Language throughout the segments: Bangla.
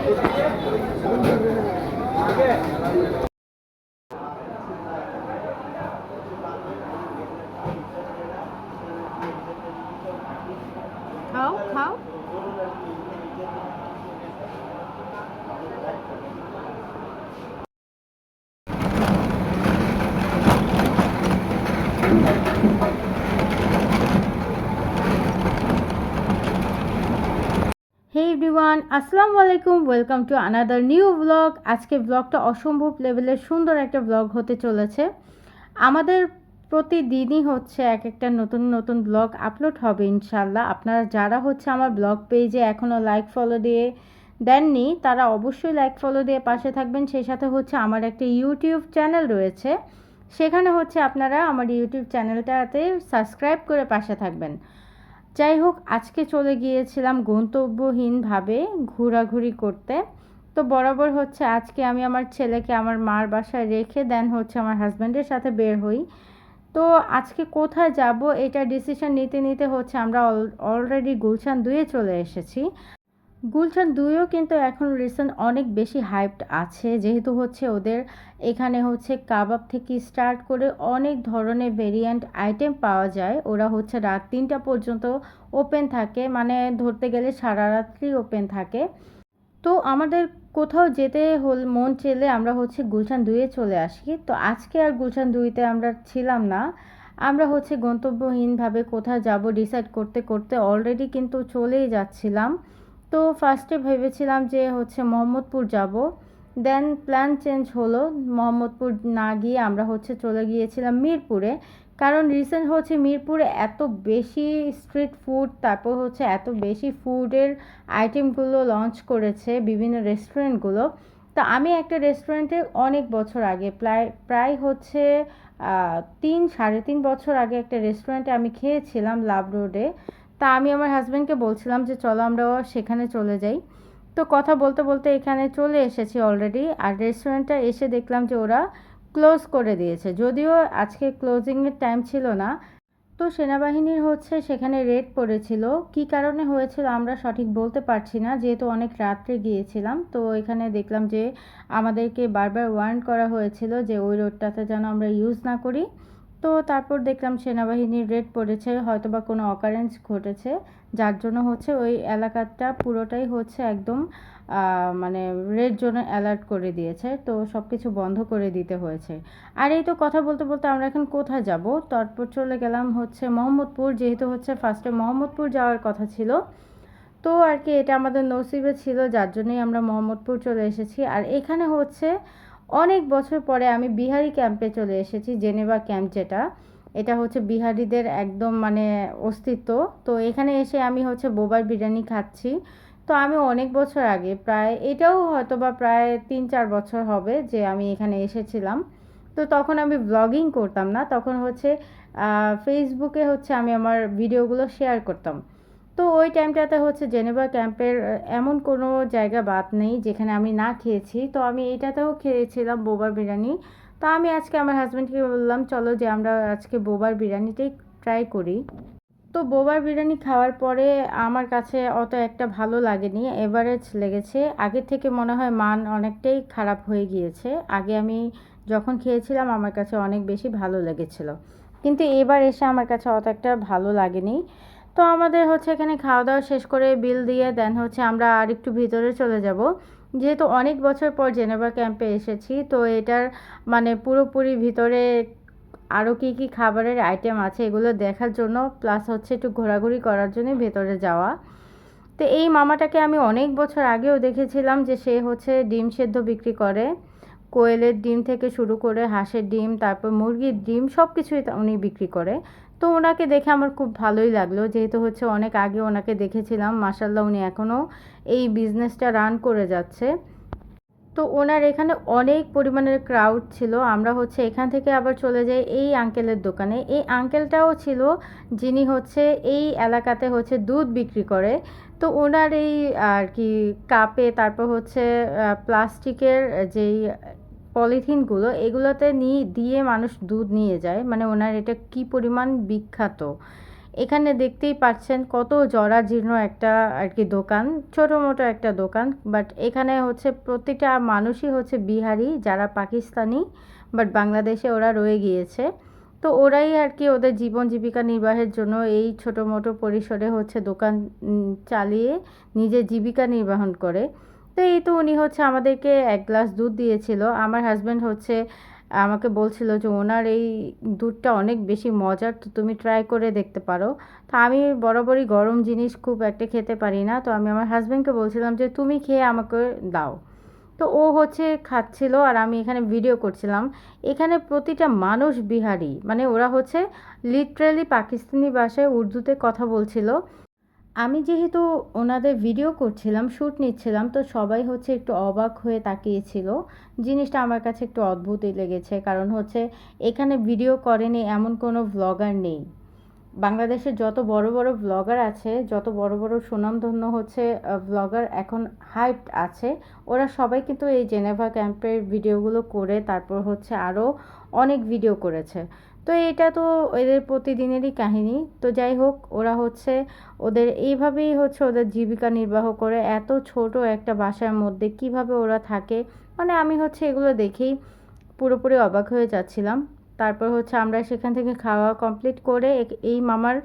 何で? হে এভরিওয়ান আসসালামু আলাইকুম welcome to another new blog আজকে ব্লগটা অসম্ভব লেভেলের সুন্দর একটা ব্লগ হতে চলেছে। আমাদের প্রতিদিনই হচ্ছে এক একটা নতুন নতুন ব্লগ আপলোড হবে ইনশাল্লাহ আপনারা যারা হচ্ছে আমার ব্লগ পেজে এখনও লাইক ফলো দিয়ে দেননি, তারা অবশ্যই লাইক ফলো দিয়ে পাশে থাকবেন। সেই সাথে হচ্ছে আমার একটা ইউটিউব চ্যানেল রয়েছে। সেখানে হচ্ছে আপনারা আমার ইউটিউব চ্যানেলটাতে সাবস্ক্রাইব করে পাশে থাকবেন। যাই হোক, আজকে চলে গিয়েছিলাম গন্তব্যহীনভাবে ঘোরাঘুরি করতে। তো বরাবর হচ্ছে আজকে আমি আমার ছেলেকে আমার মার বাসায় রেখে দেন হচ্ছে আমার হাজব্যান্ডের সাথে বের হই। তো আজকে কোথায় যাব, এটা ডিসিশন নিতে নিতে হচ্ছে আমরা অলরেডি গুলশান দুয়ে চলে এসেছি। গুলশান দুইও কিন্তু এখন রিসেন্ট অনেক বেশি হাইপড আছে, যেহেতু হচ্ছে ওদের এখানে হচ্ছে কাবাব থেকে স্টার্ট করে অনেক ধরনের ভেরিয়েন্ট আইটেম পাওয়া যায়। ওরা হচ্ছে রাত তিনটা পর্যন্ত ওপেন থাকে মানে ধরতে গেলে সারা রাত্রি ওপেন থাকে। তো আমাদের কোথাও যেতে হল, মন চেলে আমরা হচ্ছে গুলশান দুইয়ে চলে আসি। তো আজকে আর গুলশান দুইতে আমরা ছিলাম না। আমরা হচ্ছে গন্তব্যহীনভাবে কোথায় যাব, ডিসাইড করতে করতে অলরেডি কিন্তু চলেই যাচ্ছিলাম। তো ফার্স্টে ভেবেছিলাম যে হচ্ছে মোহাম্মদপুর যাব। দেন প্ল্যান চেঞ্জ হলো, মোহাম্মদপুর না গিয়ে আমরা হচ্ছে চলে গিয়েছিলাম মিরপুরে। কারণ রিসেন্ট হচ্ছে মিরপুরে এত বেশি স্ট্রিট ফুড তারপর হচ্ছে এত বেশি ফুডের আইটেমগুলো লঞ্চ করেছে বিভিন্ন রেস্টুরেন্টগুলো তো আমি একটা রেস্টুরেন্টে অনেক বছর আগে, প্রায় প্রায় হচ্ছে তিন, সাড়ে তিন বছর আগে একটা রেস্টুরেন্টে আমি খেয়েছিলাম লাভ রোডে। তা আমি আমার হাজব্যান্ডকে বলছিলাম যে, চলো আমরা সেখানে চলে যাই। তো কথা বলতে বলতে এখানে চলে এসেছি অলরেডি আর রেস্টুরেন্টটা এসে দেখলাম যে, ওরা ক্লোজ করে দিয়েছে। যদিও আজকে ক্লোজিংয়ের টাইম ছিল না, তো সেনাবাহিনীর হচ্ছে সেখানে রেড পড়েছিল। কি কারণে হয়েছিল আমরা সঠিক বলতে পারছি না, যেহেতু অনেক রাত্রে গিয়েছিলাম। তো এখানে দেখলাম যে, আমাদেরকে বারবার ওয়ার্ন করা হয়েছিল যে, ওই রোডটাতে যেন আমরা ইউজ না করি। তো তারপর দেখলাম সেনাবাহিনীর রেড পড়েছে হয়তো বা কোনো অকারেন্স ঘটেছে। যার জন্য হচ্ছে ওই এলাকাটা পুরোটাই হচ্ছে একদম মানে রেড জোনে অ্যালার্ট করে দিয়েছে। তো সব কিছু বন্ধ করে দিতে হয়েছে। আর এই তো কথা বলতে বলতে আমরা এখন কোথায় যাব? তারপর চলে গেলাম হচ্ছে মোহাম্মদপুর, যেহেতু হচ্ছে ফার্স্টে মোহাম্মদপুর যাওয়ার কথা ছিল। তো আর কি এটা আমাদের নসিবে ছিল, যার জন্যই আমরা মোহাম্মদপুর চলে এসেছি। আর এখানে হচ্ছে অনেক বছর পরে আমি বিহারি ক্যাম্পে চলে এসেছি, জেনেভা ক্যাম্প যেটা। এটা হচ্ছে বিহারিদের একদম মানে অস্তিত্ব। তো এখানে এসে আমি হচ্ছে বোবার বিরিয়ানি খাচ্ছি। তো আমি অনেক বছর আগে, প্রায় এটাও হয়তো বা প্রায় তিন চার বছর হবে যে আমি এখানে এসেছিলাম। তো তখন আমি ব্লগিং করতাম না, তখন হচ্ছে ফেসবুকে হচ্ছে আমি আমার ভিডিওগুলো শেয়ার করতাম। তো ওই টাইমটাতে হচ্ছে জেনেভা ক্যাম্পের এমন কোনো জায়গা বাদ নেই যেখানে আমি না খেয়েছি। তো আমি এইটাতেও খেয়েছিলাম বোবার বিরিয়ানি। তো আমি আজকে আমার হাজব্যান্ডকে বললাম, চলো যে আমরা আজকে বোবার বিরিয়ানিটাই ট্রাই করি। তো বোবার বিরিয়ানি খাওয়ার পরে আমার কাছে অত একটা ভালো লাগেনি এভারেজ লেগেছে। আগের থেকে মনে হয় মান অনেকটাই খারাপ হয়ে গিয়েছে। আগে আমি যখন খেয়েছিলাম আমার কাছে অনেক বেশি ভালো লেগেছিল। কিন্তু এবার এসে আমার কাছে অত একটা ভালো লাগেনি। তো আমাদের হচ্ছে এখানে খাওয়া দাওয়া শেষ করে বিল দিয়ে দেন হচ্ছে আমরা আর একটু ভিতরে চলে যাব। যেহেতু অনেক বছর পর জেনেভা ক্যাম্পে এসেছি, তো এটার মানে পুরোপুরি ভিতরে আরও কী কী খাবারের আইটেম আছে এগুলো দেখার জন্য প্লাস হচ্ছে একটু ঘোরাঘুরি করার জন্য ভেতরে যাওয়া। তো এই মামাটাকে আমি অনেক বছর আগেও দেখেছিলাম যে সে হচ্ছে ডিম সেদ্ধ বিক্রি করে। কোয়েলের ডিম থেকে শুরু করে হাঁসের ডিম, তারপর মুরগির ডিম সব কিছুই উনি বিক্রি করে। তো ওনাকে দেখে আমার খুব ভালোই লাগল। যেহেতু হচ্ছে অনেক আগে ওনাকে দেখেছিলাম মাসাল্লাহ উনি এখনও এই বিজনেসটা রান করে যাচ্ছে। তো ওনার এখানে অনেক পরিমাণের ক্রাউড ছিল। আমরা হচ্ছে এখান থেকে আবার চলে যাই এই আঙ্কেলের দোকানে। এই আঙ্কেলটাও ছিল, যিনি হচ্ছে এই এলাকাতে হচ্ছে দুধ বিক্রি করে। তো ওনার এই আর কি কাপে, তারপর হচ্ছে প্লাস্টিকের যেই পলিথিনগুলো, এগুলোতে নিয়ে, দিয়ে মানুষ দুধ নিয়ে যায়। মানে ওনার এটা কি পরিমাণ বিখ্যাত? এখানে দেখতেই পাচ্ছেন কত জরাজীর্ণ একটা আর কি দোকান, ছোটো মোটো একটা দোকান। বাট এখানে হচ্ছে প্রত্যেকটা মানুষই হচ্ছে বিহারি, যারা পাকিস্তানি, বাট বাংলাদেশে ওরা রয়ে গিয়েছে। তো ওরাই আর কি ওদের জীবন জীবিকা নির্বাহের জন্য এই ছোটো মোটো পরিসরে হচ্ছে দোকান চালিয়ে নিজের জীবিকা নির্বাহন করে। তো এই তো উনি হচ্ছে আমাদেরকে এক গ্লাস দুধ দিয়েছিল। আমার হাজব্যান্ড হচ্ছে আমাকে বলছিল যে, ওনার এই দুধটা অনেক বেশি মজার, তো তুমি ট্রাই করে দেখতে পারো। তো আমি বরাবরই গরম জিনিস খুব একটা খেতে পারি না। তো আমি আমার হাজব্যান্ডকে বলছিলাম যে, তুমি খেয়ে আমাকে দাও। তো ও হচ্ছে খাচ্ছিল আর আমি এখানে ভিডিও করছিলাম। এখানে প্রতিটা মানুষ বিহারি। মানে ওরা হচ্ছে লিটারেলি পাকিস্তানি ভাষায় উর্দুতে কথা বলছিল। আমি যেহেতু ওনাদের ভিডিও করছিলাম শ্যুট নিচ্ছিলাম, তো সবাই হচ্ছে একটু অবাক হয়ে তাকিয়েছিল। জিনিসটা আমার কাছে একটু অদ্ভুতই লেগেছে, কারণ হচ্ছে এখানে ভিডিও করেনি এমন কোনো ভ্লগার নেই। বাংলাদেশের যত বড় বড় ব্লগার আছে, যত বড় বড় সুনামধন্য হচ্ছে ব্লগার এখন হাইপ আছে, ওরা সবাই কিন্তু এই জেনেভা ক্যাম্পের ভিডিওগুলো করে, তারপর হচ্ছে আরও অনেক ভিডিও করেছে। তো এটা তো এদের প্রতিদিনেরই কাহিনী। তো যাই হোক, ওরা হচ্ছে ওদের এইভাবেই হচ্ছে ওদের জীবিকা নির্বাহ করে। এত ছোট একটা বাসার মধ্যে কীভাবে ওরা থাকে? মানে আমি হচ্ছে এগুলো দেখেই পুরোপুরি অবাক হয়ে যাচ্ছিলাম। তারপর হচ্ছে আমরা সেখান থেকে খাওয়া কমপ্লিট করে এই মামার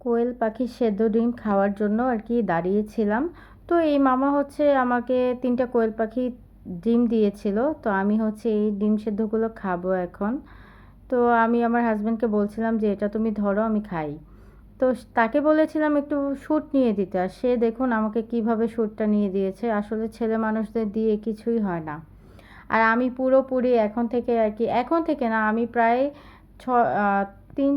কোয়েল পাখির সেদ্ধ ডিম খাওয়ার জন্য আর কি দাঁড়িয়েছিলাম। তো এই মামা হচ্ছে আমাকে তিনটা কোয়েল পাখি ডিম দিয়েছিল। তো আমি হচ্ছে এই ডিম সেদ্ধগুলো খাব এখন। তো আমি আমার হাজব্যান্ডকে বলছিলাম যে, এটা তুমি ধরো, আমি খাই। তো তাকে বলেছিলাম একটু শ্যুট নিয়ে দিতে। আর সে দেখুন আমাকে কীভাবে শ্যুটটা নিয়ে দিয়েছে। আসলে ছেলে মানুষদের দিয়ে কিছুই হয় না। আর আমি পুরোপুরি এখন থেকে আর কি, এখন থেকে না, আমি প্রায় ছ তিন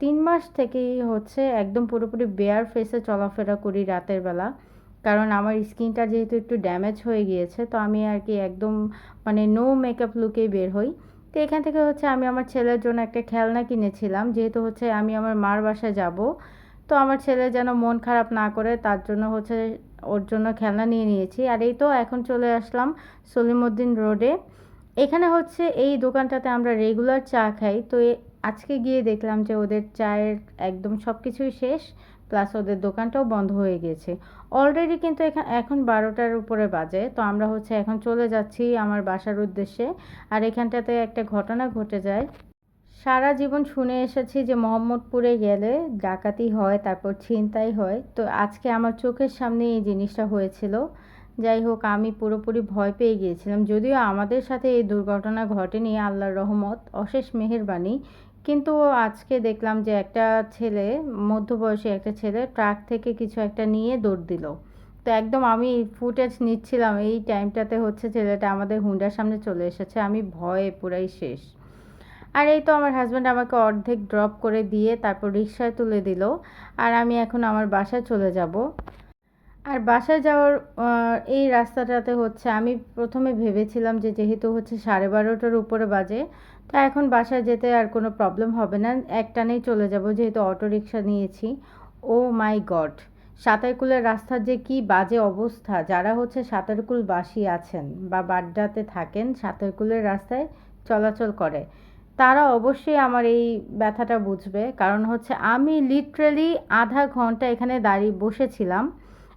তিন মাস থেকেই হচ্ছে একদম পুরোপুরি বেয়ার ফেসে চলাফেরা করি রাতের বেলা। কারণ আমার স্কিনটা যেহেতু একটু ড্যামেজ হয়ে গিয়েছে, তো আমি আর কি একদম মানে নো মেকআপ লুকেই বের হই। তো এখান থেকে হচ্ছে আমি আমার ছেলের জন্য একটা খেলনা কিনেছিলাম। যেহেতু হচ্ছে আমি আমার মার বাসায় যাব, তো আমার ছেলে যেন মন খারাপ না করে তার জন্য হচ্ছে ওর জন্য খেলনা নিয়ে নিয়েছি। আর এই তো এখন চলে আসলাম সলিমুদ্দিন রোডে। এখানে হচ্ছে এই দোকানটাতে আমরা রেগুলার চা খাই। তো আজকে গিয়ে দেখলাম যে ওদের চায়ের একদম সব কিছুই শেষ। প্লাস ওদের দোকানটাও বন্ধ হয়ে গেছে। অলরেডি কিন্তু এখান এখন বারোটার উপরে বাজে। তো আমরা হচ্ছে এখন চলে যাচ্ছি আমার বাসার উদ্দেশ্যে। আর এখানটাতে একটা ঘটনা ঘটে যায়। সারা জীবন শুনে এসেছি যে মোহাম্মদপুরে গেলে ডাকাতি হয়, তারপর ছিনতাই হয়। তো আজকে আমার চোখের সামনে এই জিনিসটা হয়েছিল। যাই হোক, আমি পুরোপুরি ভয় পেয়ে গিয়েছিলাম। যদিও আমাদের সাথে এই দুর্ঘটনা ঘটেনি, আল্লাহর রহমত, অশেষ মেহেরবানি। কিন্তু আজকে দেখলাম যে একটা ছেলে, মধ্যবয়সী একটা ছেলে ট্রাক থেকে কিছু একটা নিয়ে দৌড় দিল। তো একদম আমি ফুটেজ নিচ্ছিলাম, এই টাইমটাতে হচ্ছে ছেলেটা আমাদের হুন্ডার সামনে চলে এসেছে, আমি ভয়ে পুরাই শেষ। আর এই তো আমার হাজব্যান্ড আমাকে অর্ধেক ড্রপ করে দিয়ে তারপর রিক্সায় তুলে দিল, আর আমি এখন আমার বাসায় চলে যাব। আর বাসায় যাওয়ার এই রাস্তাটাতে হচ্ছে, আমি প্রথমে ভেবেছিলাম যে যেহেতু হচ্ছে সাড়ে বারোটার উপরে বাজে, তা এখন বাসায় যেতে আর কোনো প্রবলেম হবে না। একটানেই চলে যাব, যেহেতু অটো রিক্সা নিয়েছি। ও মাই গড, সাঁতারকুলের রাস্তার যে কি বাজে অবস্থা। যারা হচ্ছে সাঁতারকুলবাসী আছেন বা বাড্ডাতে থাকেন, সাঁতারকুলের রাস্তায় চলাচল করে, তারা অবশ্যই আমার এই ব্যথাটা বুঝবে। কারণ হচ্ছে আমি লিটারেলি আধা ঘণ্টা এখানে দাঁড়িয়ে বসেছিলাম।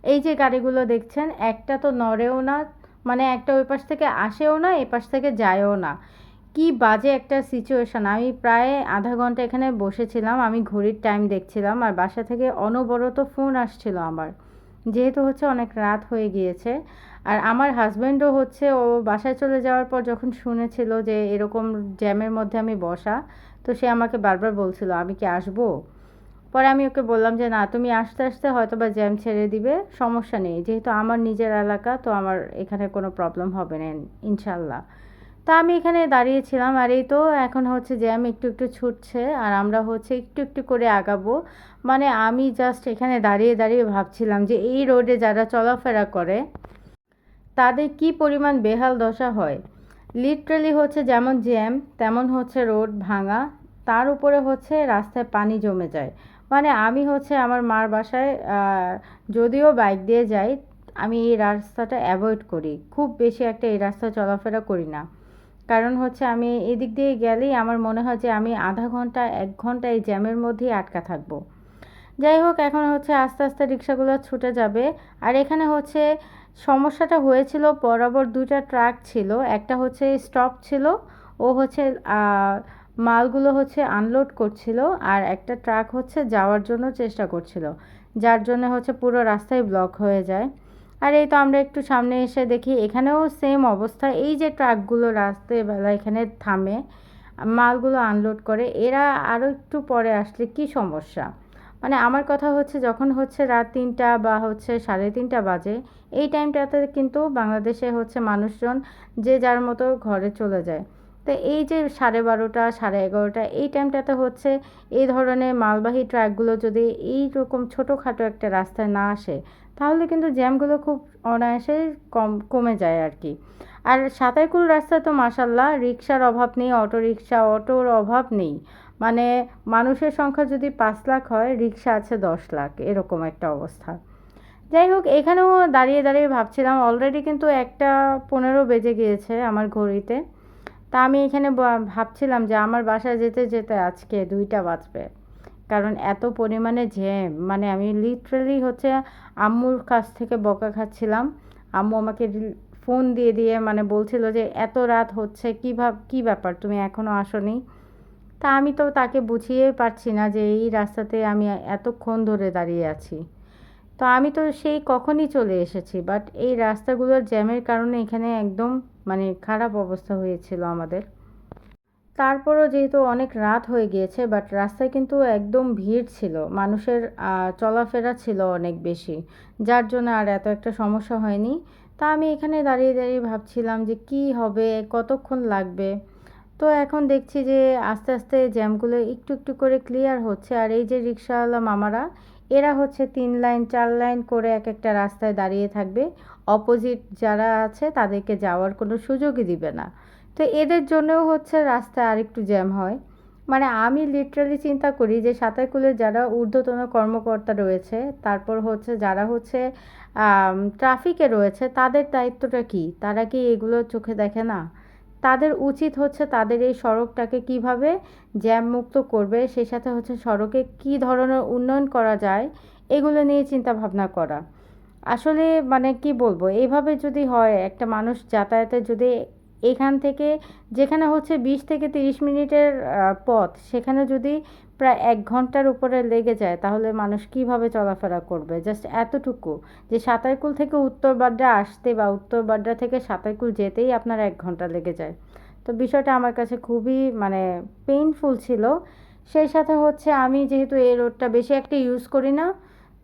এই যে গাড়িগুলো দেখছেন, একটা তো নড়েও না মানে একটা ওই পাশ থেকে আসেও না এ পাশ থেকে যায়ও না। কি বাজে একটা সিচুয়েশান আমি প্রায় আধা ঘণ্টা এখানে বসেছিলাম, আমি ঘড়ির টাইম দেখছিলাম, আর বাসা থেকে অনবরত ফোন আসছিল আমার। যেহেতু হচ্ছে অনেক রাত হয়ে গিয়েছে, আর আমার হাজব্যান্ডও হচ্ছে, ও বাসায় চলে যাওয়ার পর যখন শুনেছিল যে এরকম জ্যামের মধ্যে আমি বসা, তো সে আমাকে বারবার বলছিল, আমি কি আসব? পরে আমি ওকে বললাম যে, না, তুমি আসতে আসতে হয়তো বা জ্যাম ছেড়ে দিবে, সমস্যা নেই। যেহেতু আমার নিজের এলাকা, তো আমার এখানে কোনো প্রবলেম হবে না, ইনশাল্লাহ। তা আমি এখানে দাঁড়িয়েছিলাম আর এই তো এখন হচ্ছে জ্যাম একটু একটু ছুটছে, আর আমরা হচ্ছে একটু একটু করে আগাবো। মানে আমি জাস্ট এখানে দাঁড়িয়ে দাঁড়িয়ে ভাবছিলাম যে, এই রোডে যারা চলাফেরা করে, তাদের কি পরিমাণ বেহাল দশা হয়? লিটারালি হচ্ছে যেমন জ্যাম, তেমন হচ্ছে রোড ভাঙা, তার উপরে হচ্ছে রাস্তায় পানি জমে যায়। মানে আমি হচ্ছে আমার মার বাসায় যদিও বাইক দিয়ে যাই, আমি এই রাস্তাটা অ্যাভয়েড করি। খুব বেশি একটা এই রাস্তা চলাফেরা করি না। কারণ হচ্ছে আমি এদিক দিয়ে গেলেই আমার মনে হয় যে আমি আধা ঘণ্টা, এক ঘণ্টা এই জ্যামের মধ্যেই আটকা থাকব। যাই হোক, এখন হচ্ছে আস্তে আস্তে রিক্সাগুলো ছুটে যাবে। আর এখানে হচ্ছে সমস্যাটা হয়েছিল, বরাবর দুইটা ট্রাক ছিল। একটা হচ্ছে স্টপ ছিল, ও হচ্ছে মালগুলো হচ্ছে আনলোড করছিল আর একটা ট্রাক হচ্ছে যাওয়ার জন্য চেষ্টা করছিল, যার জন্য হচ্ছে পুরো রাস্তায় ব্লক হয়ে যায়। আর এই তো আমরা একটু সামনে এসে দেখি, এখানেও সেম অবস্থা। এই যে ট্রাকগুলো রাস্তায় বেলা এখানে থামে, মালগুলো আনলোড করে, এরা আরও একটু পরে আসলে কি সমস্যা? মানে আমার কথা হচ্ছে যখন হচ্ছে রাত তিনটা বা হচ্ছে সাড়ে তিনটা বাজে, এই টাইমটাতে কিন্তু বাংলাদেশে হচ্ছে মানুষজন যে যার মতো ঘরে চলে যায়। তো এই যে সাড়ে বারোটা, সাড়ে এগারোটা, এই টাইমটাতে হচ্ছে এই ধরনের মালবাহী ট্রাকগুলো যদি এই রকম ছোটোখাটো একটা রাস্তায় না আসে, তাহলে কিন্তু জ্যামগুলো খুব অনায়াসে কম, কমে যায় আর কি আর সাতাইকুল রাস্তা তো মাসাল্লাহ রিক্সার অভাব নেই অটো রিক্সা অটোর অভাব নেই। মানে মানুষের সংখ্যা যদি পাঁচ লাখ হয়, রিক্সা আছে দশ লাখ, এরকম একটা অবস্থা। যাই হোক, এখানেও দাঁড়িয়ে দাঁড়িয়ে ভাবছিলাম অলরেডি কিন্তু একটা পনেরো বেজে গিয়েছে আমার ঘড়িতে। তা আমি এখানে ভাবছিলাম যে আমার বাসায় যেতে যেতে আজকে দুইটা বাজবে। কারণ এত পরিমাণে জ্যাম মানে আমি লিটারেলি হচ্ছে আম্মুর কাছ থেকে বকা খাচ্ছিলাম। আম্মু আমাকে ফোন দিয়ে দিয়ে মানে বলছিল যে এত রাত হচ্ছে, কী ভাব, কী ব্যাপার, তুমি এখনও আসোনি? তা আমি তো তাকে বুঝিয়ে পারছি না যে এই রাস্তাতে আমি এতক্ষণ ধরে দাঁড়িয়ে আছি। তো আমি তো সেই কখনই চলে এসেছি বাট এই রাস্তাগুলোর জ্যামের কারণে এখানে একদম মানে খারাপ অবস্থা হয়েছিল আমাদের। তারপরও যেহেতু অনেক রাত হয়ে গিয়েছে বাট রাস্তায় কিন্তু একদম ভিড় ছিল। মানুষের চলাফেরা ছিল অনেক বেশি। যার জন্য আর এত একটা সমস্যা হয়নি। তা আমি এখানে দাঁড়িয়ে দাঁড়িয়ে ভাবছিলাম যে কি হবে, কতক্ষণ লাগবে? তো এখন দেখছি যে আস্তে আস্তে জ্যামগুলো একটু একটু করে ক্লিয়ার হচ্ছে। আর এই যে রিক্সাওয়ালা মামারা এরা হচ্ছে তিন লাইন, চার লাইন করে এক একটা রাস্তায় দাঁড়িয়ে থাকবে। অপোজিট যারা আছে, তাদেরকে যাওয়ার কোনো সুযোগই দিবে না। তো এদের জন্যও হচ্ছে রাস্তায় আরেকটু জ্যাম হয়। মানে আমি লিটারালি চিন্তা করি যে সাঁতারকুলের যারা ঊর্ধ্বতন কর্মকর্তা রয়েছে, তারপর হচ্ছে যারা হচ্ছে ট্রাফিকে রয়েছে, তাদের দায়িত্বটা কি? তারা কি এগুলো চোখে দেখে না? তাদের উচিত হচ্ছে তাদের এই সড়কটাকে কীভাবে জ্যামমুক্ত করবে, সেই সাথে হচ্ছে সড়কে কি ধরনের উন্নয়ন করা যায়, এগুলো নিয়ে চিন্তা ভাবনা করা। আসলে মানে কি বলব এইভাবে যদি হয়, একটা মানুষ যাতায়াতে যদি এখান থেকে, যেখানে হচ্ছে বিশ থেকে তিরিশ মিনিটের পথ, সেখানে যদি প্রায় এক ঘণ্টার উপরে লেগে যায়, তাহলে মানুষ কীভাবে চলাফেরা করবে? জাস্ট এতটুকু যে সাঁতারকুল থেকে উত্তর বাড্ডা আসতে বা উত্তর বাড্ডা থেকে সাঁতারকুল যেতেই আপনার এক ঘণ্টা লেগে যায়। তো বিষয়টা আমার কাছে খুবই মানে পেইনফুল ছিল। সেই সাথে হচ্ছে আমি যেহেতু এই রোডটা বেশি একটা ইউজ করি না,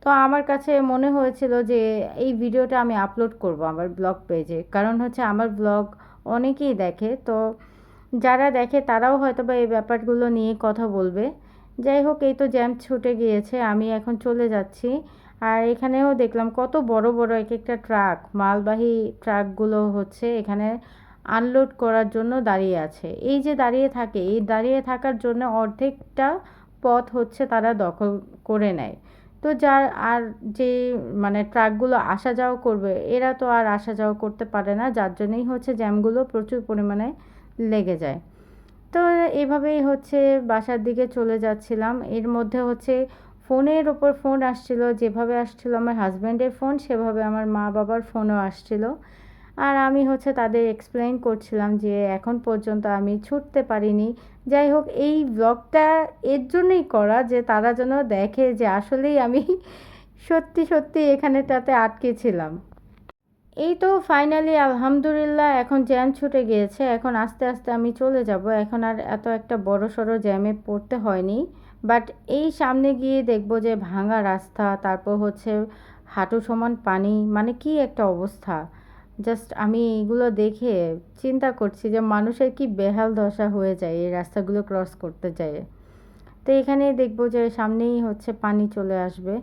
তো আমার কাছে মনে হয়েছিল যে এই ভিডিওটা আমি আপলোড করব আমার ব্লগ পেজে কারণ হচ্ছে আমার ব্লগ অনেকেই দেখে, তো যারা দেখে তারাও হয়তো বা এই ব্যাপারগুলো নিয়ে কথা বলবে। যাই হোক, এই তো জ্যাম ছুটে গিয়েছে, আমি এখন চলে যাচ্ছি। আর এখানেও দেখলাম কত বড় বড় এক একটা ট্রাক, মালবাহী ট্রাকগুলো হচ্ছে এখানে আনলোড করার জন্য দাঁড়িয়ে আছে। এই যে দাঁড়িয়ে থাকে, এই দাঁড়িয়ে থাকার জন্য অর্ধেকটা পথ হচ্ছে তারা দখল করে নেয়। তো যার, আর যে মানে ট্রাকগুলো আসা যাওয়া করবে, এরা তো আর আসা যাওয়া করতে পারে না, যার জন্যই হচ্ছে জ্যামগুলো প্রচুর পরিমাণে লেগে যায়। তো এভাবেই হচ্ছে বাসার দিকে চলে যাচ্ছিলাম। এর মধ্যে হচ্ছে ফোনের ওপর ফোন আসছিল, যেভাবে আসছিল আমার হাজব্যান্ডের ফোন, সেভাবে আমার মা বাবার ফোনও আসছিল। আর আমি হচ্ছে তাদের এক্সপ্লেন করছিলাম যে এখন পর্যন্ত আমি ছুটতে পারিনি। যাই হোক, এই ব্লগটা এর জন্যই করা যে তারা যেন দেখে যে আসলেই আমি সত্যি সত্যি এখানেটাতে আটকে ছিলাম। এই তো ফাইনালি আলহামদুলিল্লাহ এখন জ্যাম ছুটে গিয়েছে, এখন আস্তে আস্তে আমি চলে যাব। এখন আর এত একটা বড় সড়ো জ্যামে পড়তে হয়নি। বাট এই সামনে গিয়ে দেখব যে ভাঙা রাস্তা, তারপর হচ্ছে হাঁটু সমান পানি মানে কি একটা অবস্থা। জাস্ট আমি এইগুলো দেখে চিন্তা করছি যে মানুষের কি বেহাল দশা হয়ে যায় এই রাস্তাগুলো ক্রস করতে যায়। তো এখানে দেখব যে সামনেই হচ্ছে পানি চলে আসবে।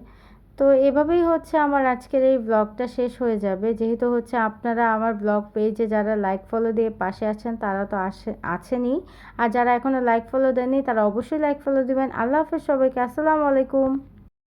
তো এভাবেই হচ্ছে আমার আজকের এই ব্লগটা শেষ হয়ে যাবে। যেহেতু হচ্ছে আপনারা আমার ব্লগ পেজে যারা লাইক ফলো দিয়ে পাশে আছেন, তারা তো আসে, আছেনই। আর যারা এখনও লাইক ফলো দেননি, তারা অবশ্যই লাইক ফলো দেবেন। আল্লাহ হাফেজ সবাইকে। আসসালামু আলাইকুম।